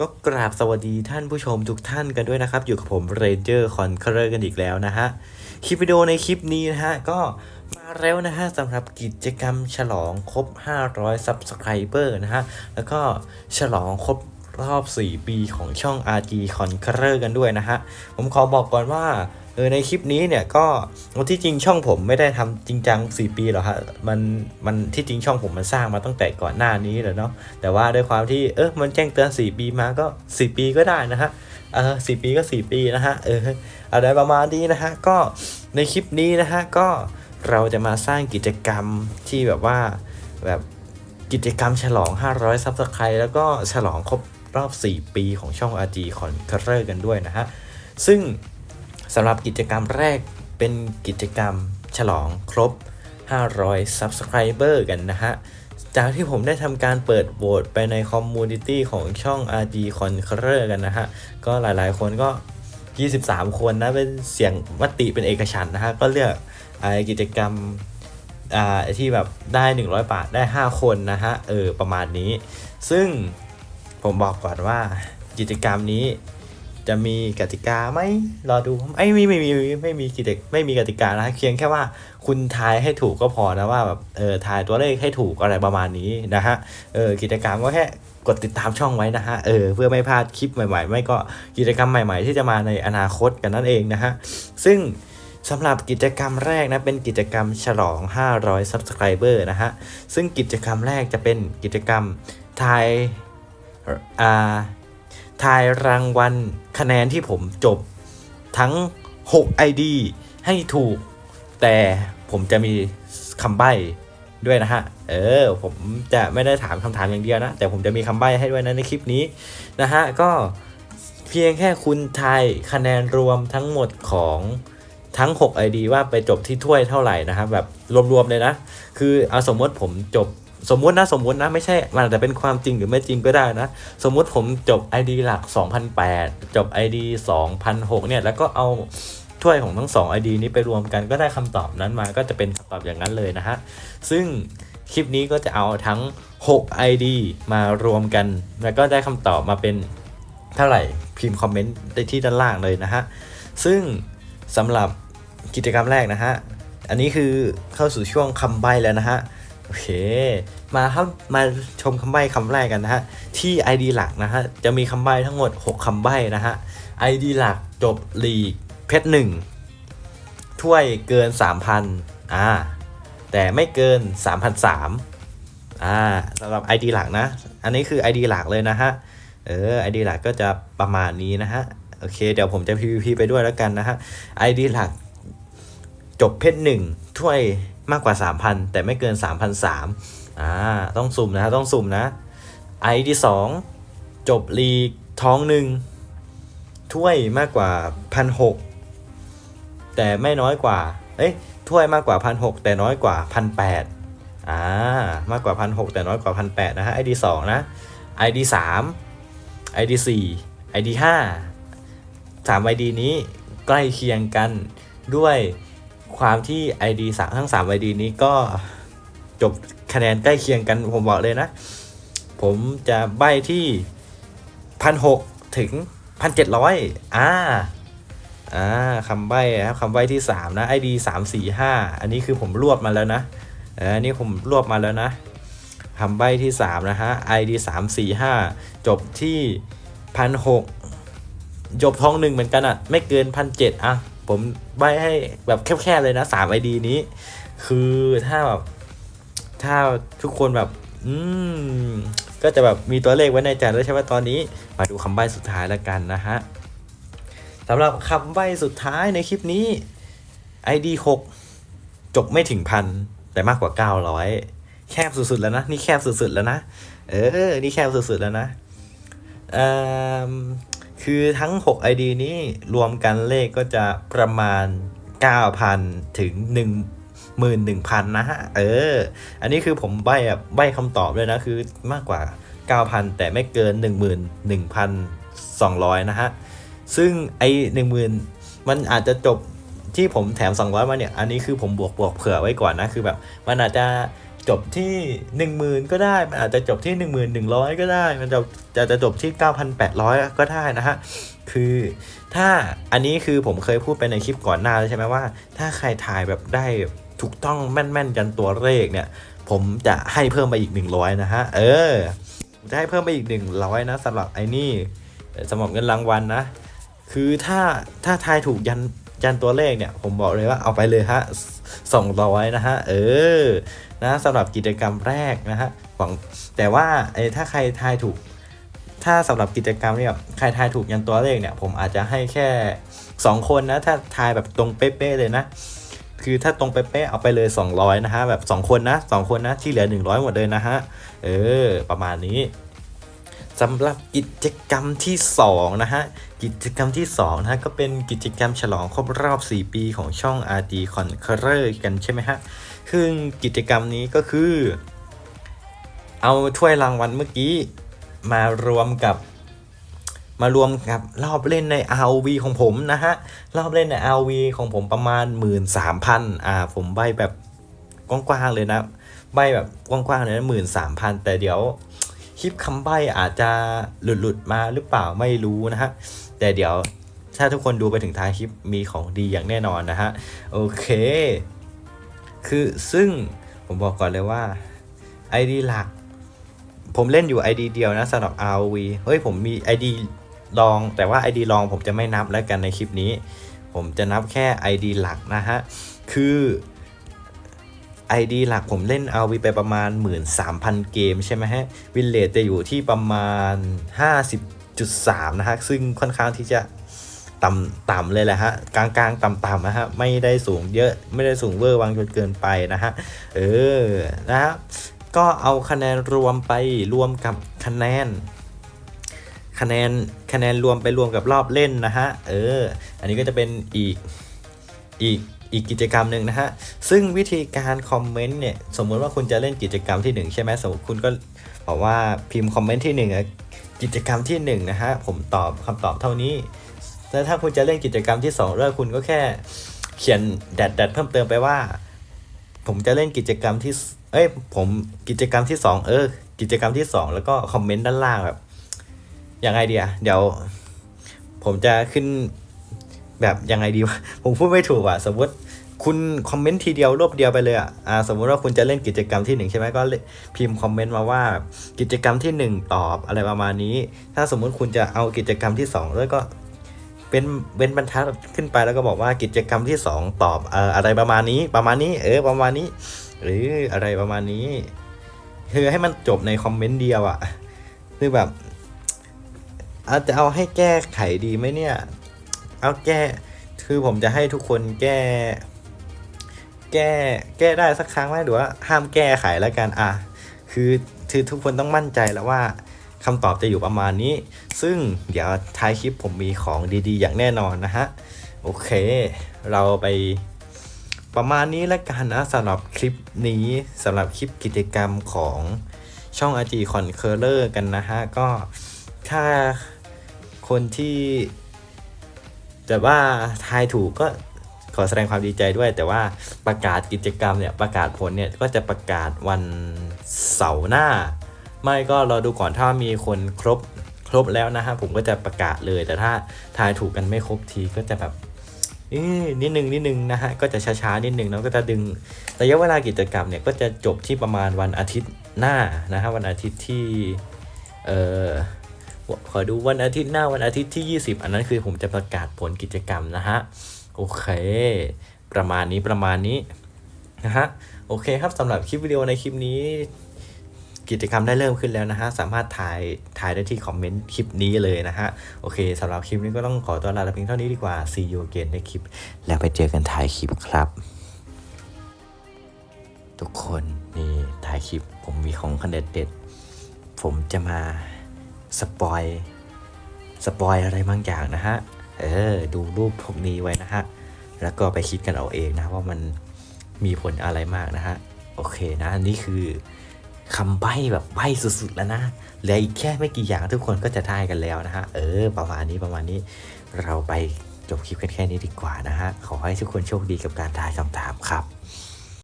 ก็กราบสวัสดีท่านผู้ชมทุกท่านกันด้วยนะครับ อยู่กับผมเรนเจอร์คอนเคอร์กันอีกแล้วนะฮะ คลิปวิดีโอในคลิปนี้นะฮะ ก็มาแล้วนะฮะสำหรับกิจกรรมฉลองครบ 500 Subscriber นะฮะ แล้วก็ฉลองครบ รอบ 4 ปีของช่อง RG Conqueror กันด้วยนะฮะ ผมขอบอกก่อนว่าเออในคลิปนี้เนี่ยก็ที่จริงช่องผมไม่ได้ทำจริงจัง 4 ปีหรอกฮะมันมันที่จริงช่องผมมันสร้างมาตั้งแต่ก่อนหน้านี้แหละเนาะแต่ว่าด้วยความที่เออมันแจ้งเตือน 4 ปีมาก็ 4 ปีก็ได้นะฮะเออ4ปีก็ 4 ปีนะฮะเอออะไรประมาณนี้นะฮะก็ในคลิปนี้นะฮะก็เราจะมาสร้างกิจกรรมที่แบบว่าแบบกิจกรรมฉลอง 500 ซับสไครต์แล้วก็ฉลองครบ รอบ 4 ปีของช่อง RG Conqueror กันด้วยนะฮะ ซึ่งสำหรับกิจกรรมแรกเป็นกิจกรรมฉลองครบ 500 Subscriber กันนะฮะ จากที่ผมได้ทำการเปิดโหวตไปในคอมมูนิตี้ของช่อง RG Conqueror กันนะฮะ ก็หลายๆ คนก็ 23 คนนะ เป็นเสียงมติเป็นเอกฉันท์นะฮะ ก็เลือกไอ้กิจกรรมอ่าที่แบบได้ 100 บาท ได้ 5 คนนะฮะ เออ ประมาณนี้ ซึ่ง ผมบอกก่อนว่ากิจกรรมนี้จะมีกติกาไหมรอดูไอ้ไม่ไม่มีไม่มีกิจไม่มีกติกานะเพียงแค่ว่าคุณทายให้ถูกก็พอนะว่าแบบเออทายตัวเลขให้ถูกอะไรประมาณนี้นะฮะเออกิจกรรมก็แค่กดติดตามช่องไว้นะฮะเออเพื่อไม่พลาดคลิปใหม่ ๆ ไม่ก็กิจกรรมใหม่ ๆ ที่จะมาในอนาคตกันนั่นเองนะฮะซึ่งสำหรับกิจกรรมแรกนะเป็นกิจกรรมฉลอง 500 Subscriber นะฮะซึ่งกิจกรรมแรกจะเป็นกิจกรรมทาย ทายรางวัลคะแนนที่ผมจบทั้ง 6 ID ให้ถูก แต่ผมจะมีคำใบ้ด้วยนะฮะ เออ ผมจะไม่ได้ถามคำถามอย่างเดียวนะ แต่ผมจะมีคำใบ้ให้ด้วยนะในคลิปนี้นะฮะ ก็เพียงแค่คุณทายคะแนนรวมทั้งหมดของทั้ง 6 ID ว่าไปจบที่ถ้วยเท่าไหร่นะครับแบบรวมๆเลยนะ คือเอาสมมติผมจบ สมมุตินะสมมุตินะไม่ใช่มันอาจจะเป็นความจริงหรือไม่จริงก็ได้นะ สมมุติผมจบ ID หลัก 2008 จบ ID 2006เนี่ยแล้วก็เอาถ้วยของทั้ง 2 ID นี้ไปรวมกันก็ได้คำตอบนั้นมาก็จะเป็นคำตอบอย่างนั้นเลยนะฮะ ซึ่งคลิปนี้ก็จะเอาทั้ง 6 ID มารวมกัน แล้วก็ได้คำตอบมาเป็นเท่าไหร่พิมพ์คอมเมนต์ได้ที่ด้านล่างเลยนะฮะ ซึ่งสำหรับกิจกรรมแรกนะฮะ อันนี้คือเข้าสู่ช่วงคำใบ้แล้วนะฮะ โอเค มาครับมาชมคำใบ้คำแรกกันนะฮะ ที่ ID หลักนะฮะ จะมีคำใบ้ทั้งหมด 6คำใบ้นะฮะ ID หลักจบลีกเพชรหนึ่งถ้วยเกิน 3,000อ่า แต่ไม่เกิน 3,003อ่าสำหรับ ID หลักนะ อันนี้คือ ID หลักเลยนะฮะ เออ ID หลักก็จะประมาณนี้นะฮะ โอเค เดี๋ยวผมจะ PVP ไปด้วยแล้วกันนะฮะ ID หลักจบเพชรหนึ่งถ้วย มากกว่า 3,000 แต่ไม่เกิน 3,003อ่าต้องสุ่มนะต้องสุ่มนะไอที่สองจบลีกท้องหนึ่งถ้วยมากกว่า 1,600 แต่ไม่น้อยกว่า เอ้ยถ้วยมากกว่า 1,600 แต่น้อยกว่า 1,800อ่ามากกว่า 1,600 แต่น้อยกว่า 1,800 นะฮะ ID สองนะ ID สาม ID สี่ ID ห้าสาม ID นี้ใกล้เคียงกันด้วย ความที่ ID สามทั้ง 3 ID นี้ก็จบคะแนนใกล้เคียงกันผมบอกเลยนะ ผมจะใบที่พันหกถึงพันเจ็ดร้อยอ่าอ่าคำใบครับคำใบที่3นะ ID 3 4 5อันนี้คือผมรวบมาแล้วนะอันนี้ผมรวบมาแล้วนะคำใบที่3นะฮะ ID 3 4 5จบที่พันหกจบท้องหนึ่งเหมือนกันอะ่ะ ไม่เกินพันเจ็ดอะ ผมใบให้แบบแคบๆเลยนะสามไอดีนี้ คือถ้าแบบถ้าทุกคนแบบ อืม ก็จะแบบมีตัวเลขไว้ในใจแล้วใช่ไหมตอนนี้ มาดูคำใบ้สุดท้ายแล้วกันนะฮะสำหรับคำใบ้สุดท้ายในคลิปนี้ ID 6 จบไม่ถึงพันแต่มากกว่า 900 แคบสุดๆแล้วนะ นี่แคบสุดๆแล้วนะ เออ นี่แคบสุดๆแล้วนะเออ คือทั้ง 6 ID นี้รวมกันเลขก็จะประมาณ 9,000 ถึง11,000 นะฮะ เออ อันนี้คือผมใบแบบใบคำตอบเลยนะ คือมากกว่า 9,000 แต่ไม่เกิน 11,200 นะฮะ ซึ่งไอ้10,000 มันอาจจะจบที่ผมแถม 200 มาเนี่ย อันนี้คือผมบวกบวกเผื่อไว้ก่อนนะ คือแบบ มันอาจจะ จบที่หนึ่งหมื่นก็ได้ มันอาจจะจบที่หนึ่งหมื่นหนึ่งร้อยก็ได้ มันจะจะจะจบที่เก้าพันแปดร้อยก็ได้นะฮะ คือถ้าอันนี้คือผมเคยพูดไปในคลิปก่อนหน้าใช่ไหมว่า ถ้าใครถ่ายแบบได้ถูกต้องแม่นๆกันตัวเลขเนี่ย ผมจะให้เพิ่มไปอีก 100 นะฮะ เออจะให้เพิ่มไปอีก 100 นะสำหรับไอ้นี่สำหรับเงินรางวัลนะคือถ้าถ้าทายถูกยัน ยันตัวเลขเนี่ยผมบอกเลยว่าเอาไปเลยฮะ200นะฮะเออนะสำหรับกิจกรรมแรกนะฮะหวังแต่ว่าไอ้ถ้าใครทายถูก ถ้าสำหรับกิจกรรมเนี่ยใครทายถูกยันตัวเลขเนี่ย ผมอาจจะให้แค่ 2 คนนะถ้าทายแบบตรงเป๊ะๆเลยนะคือถ้าตรงเป๊ะๆเอาไปเลย 200 นะฮะแบบ 2 คนนะ 2 คนนะที่เหลือ 100 หมดเลยนะฮะ เออ ประมาณนี้ สำหรับกิจกรรมที่2นะฮะกิจกรรมที่2นะฮะก็เป็นกิจกรรมฉลองครบรอบ 4 ปีของช่อง RD Conqueror กันใช่ไหมฮะซึ่งกิจกรรมนี้ก็คือ เอาถ้วยรางวัลเมื่อกี้มารวมกับมารวมกับรอบเล่นใน RV ของผมนะฮะรอบเล่นใน RV ของผมประมาณ 13,000อ่าผมใบแบบกว้างๆเลยนะใบแบบกว้างๆเลยนะ13,000แต่เดี๋ยว คลิปคำใบอาจจะหลุดๆมาหรือเปล่าไม่รู้นะฮะ แต่เดี๋ยวถ้าทุกคนดูไปถึงท้ายคลิปมีของดีอย่างแน่นอนนะฮะ โอเค คือซึ่งผมบอกก่อนเลยว่า ID หลัก ผมเล่นอยู่ ID เดียวนะสำหรับ ROV เฮ้ยผมมี ID ลอง แต่ว่า ID ลองผมจะไม่นับแล้วกันในคลิปนี้ ผมจะนับแค่ ID หลักนะฮะ คือ ID หลักผมเล่น ROV ไปประมาณ 13,000 เกมใช่ไหมฮะ วินเลทจะอยู่ที่ประมาณ 50.3 นะฮะ ซึ่งค่อนข้างที่จะต่ำต่ำเลยแหละฮะ กลางกลางต่ำต่ำๆนะฮะ ไม่ได้สูงเยอะ ไม่ได้สูงเวอร์วังจนเกินไปนะฮะ เออ นะฮะ ก็เอาคะแนนรวมไปรวมกับคะแนนคะแนนคะแนนรวมไปรวมกับรอบเล่นนะฮะ เออ อันนี้ก็จะเป็นอีกอีก อีกกิจกรรมหนึ่งนะฮะ ซึ่งวิธีการคอมเมนต์เนี่ย สมมุติว่าคุณจะเล่นกิจกรรมที่หนึ่งใช่ไหมสมมติคุณก็บอกว่าพิมพ์คอมเมนต์ที่หนึ่งกิจกรรมที่หนึ่งนะฮะ ผมตอบคำตอบเท่านี้ แล้วถ้าคุณจะเล่นกิจกรรมที่สองเรื่องคุณก็แค่เขียนแดดแดดเพิ่มเติมไปว่า ผมจะเล่นกิจกรรมที่ เอ้ย ผมกิจกรรมที่สองเออ กิจกรรมที่สองแล้วก็คอมเมนต์ด้านล่างแบบยังไงเดียเดี๋ยว ผมจะขึ้นแบบยังไงดีวะ ผมพูดไม่ถูกอะ สมมติ คุณคอมเมนต์ทีเดียวรวบเดียวไปเลยอะอ่าสมมติว่าคุณจะเล่นกิจกรรมที่หนึ่งใช่ไหมก็พิมพ์คอมเมนต์มาว่ากิจกรรมที่หนึ่งตอบอะไรประมาณนี้ ถ้าสมมุติคุณจะเอากิจกรรมที่สองแล้วก็เป็นเว้นบรรทัดขึ้นไปแล้วก็บอกว่ากิจกรรมที่สองตอบเอ่ออะไรประมาณนี้ประมาณนี้ เออประมาณนี้ หรืออะไรประมาณนี้คือให้มันจบในคอมเมนต์เดียวอะ่ะคือแบบอาจจะเอาให้แก้ไขดีไหมเนี่ย เอาแก้ คือผมจะให้ทุกคนแก้ แก้แก้ได้สักครั้งไหมหรือว่าห้ามแก้ไขแล้วกันอะคือคือทุกคนต้องมั่นใจแล้วว่าคำตอบจะอยู่ประมาณนี้ ซึ่งเดี๋ยวท้ายคลิปผมมีของดีๆ อย่างแน่นอนนะฮะ โอเค เราไปประมาณนี้แล้วกันนะสำหรับคลิปนี้สำหรับคลิปกิจกรรมของช่อง RG Conqueror กันนะฮะ ก็ถ้าคนที่แต่ว่าทายถูกก็ ขอแสดงความดีใจด้วย แต่ว่าประกาศกิจกรรมเนี่ยประกาศผลเนี่ยก็จะประกาศวันเสาร์หน้า ไม่ก็รอดูก่อนถ้ามีคนครบครบแล้วนะฮะผมก็จะประกาศเลย แต่ถ้าทายถูกกันไม่ครบทีก็จะแบบนิดนึงนิดนึงนะฮะก็จะช้าๆนิดนึงแล้วก็จะดึงระยะเวลากิจกรรมเนี่ยก็จะจบที่ประมาณวันอาทิตย์หน้านะฮะวันอาทิตย์ที่เอ่อขอดูวันอาทิตย์หน้าวันอาทิตย์ที่ 20 อันนั้นคือผมจะประกาศผลกิจกรรมนะฮะ โอเค ประมาณนี้ประมาณนี้นะฮะโอเคครับสำหรับคลิปวิดีโอในคลิปนี้ กิจกรรมได้เริ่มขึ้นแล้วนะฮะ สามารถถ่ายถ่ายได้ที่คอมเมนต์คลิปนี้เลยนะฮะ โอเคสำหรับคลิปนี้ก็ต้องขอตัวลาไปเพียงเท่านี้ดีกว่า see you again ในคลิป แล้วไปเจอกันถ่ายคลิปครับ ทุกคนนี่ถ่ายคลิปผมมีของคะแนนเด็ดผมจะมาสปอยสปอยอะไรบางอย่างนะฮะ เออดูรูปพวกนี้ไว้นะฮะ แล้วก็ไปคิดกันเอาเองนะว่ามันมีผลอะไรมากนะฮะ โอเคนะนี่คือคำใบ้แบบใบ้สุดๆแล้วนะเหลืออีกแค่ไม่กี่อย่างทุกคนก็จะได้กันแล้วนะฮะ เออ ประมาณนี้ประมาณนี้ เราไปจบคลิปกันแค่นี้ดีกว่านะฮะ ขอให้ทุกคนโชคดีกับการทายคำถามครับ